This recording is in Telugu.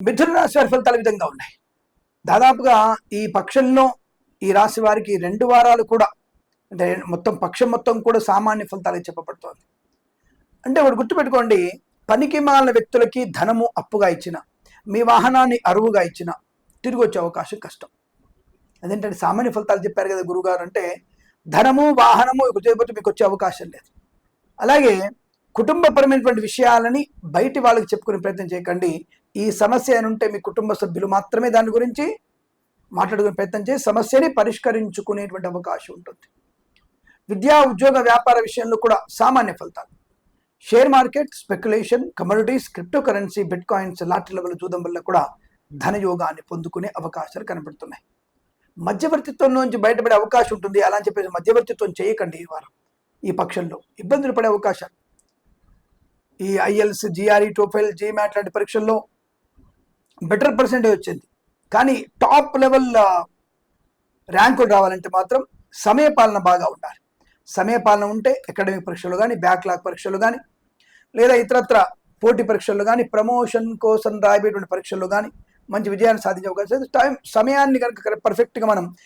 మిథున రాశి వారి ఫలితాలు విధంగా ఉన్నాయి. దాదాపుగా ఈ పక్షంలో ఈ రాశి వారికి రెండు వారాలు కూడా అంటే మొత్తం పక్షం మొత్తం కూడా సామాన్య ఫలితాలు చెప్పబడుతోంది. అంటే ఒకటి గుర్తుపెట్టుకోండి పనికి మాలిన వ్యక్తులకి ధనము అప్పుగా ఇచ్చిన మీ వాహనాన్ని అరువుగా ఇచ్చిన తిరిగి వచ్చే అవకాశం కష్టం. అదేంటంటే సామాన్య ఫలితాలు చెప్పారు కదా గురుగారు అంటే ధనము వాహనము ఇక మీకు వచ్చే అవకాశం లేదు. అలాగే కుటుంబపరమైనటువంటి విషయాలని బయటి వాళ్ళకి చెప్పుకునే ప్రయత్నం చేయకండి. ఈ సమస్య అని ఉంటే మీ కుటుంబ సభ్యులు మాత్రమే దాని గురించి మాట్లాడుకునే ప్రయత్నం చేసి సమస్యని పరిష్కరించుకునేటువంటి అవకాశం ఉంటుంది. విద్యా ఉద్యోగ వ్యాపార విషయంలో కూడా సామాన్య ఫలితాలు. Share market speculation commodities crypto currency bitcoins లాటరీల వల్ల చూడడం వల్ల కూడా ధనయోగాన్ని పొందుకునే అవకాశాలు కనబడుతున్నాయి. మధ్యవర్తిత్వం నుంచి బయటపడే అవకాశం ఉంటుంది. అలా అని చెప్పేసి మధ్యవర్తిత్వం చేయకండి ఈ వారం. ఈ పక్షంలో ఇబ్బందులు పడే అవకాశాలు. ఈ ఐఎల్స్ జిఆర్ఈ టోఫెల్ జీమాట్ లాంటి పరీక్షల్లో బెటర్ పర్సెంటేజ్ వచ్చింది. కానీ టాప్ లెవెల్ ర్యాంకులు రావాలంటే మాత్రం సమయపాలన బాగా ఉండాలి. సమయపాలన ఉంటే అకాడమిక్ పరీక్షలు కానీ బ్యాక్లాగ్ పరీక్షలు కానీ లేదా ఇతరత్ర పోటీ పరీక్షల్లో కానీ ప్రమోషన్ కోసం రాయబేటువంటి పరీక్షల్లో కానీ మంచి విజయాన్ని సాధించే అవకాశం టైం సమయాన్ని కనుక పర్ఫెక్ట్గా మనం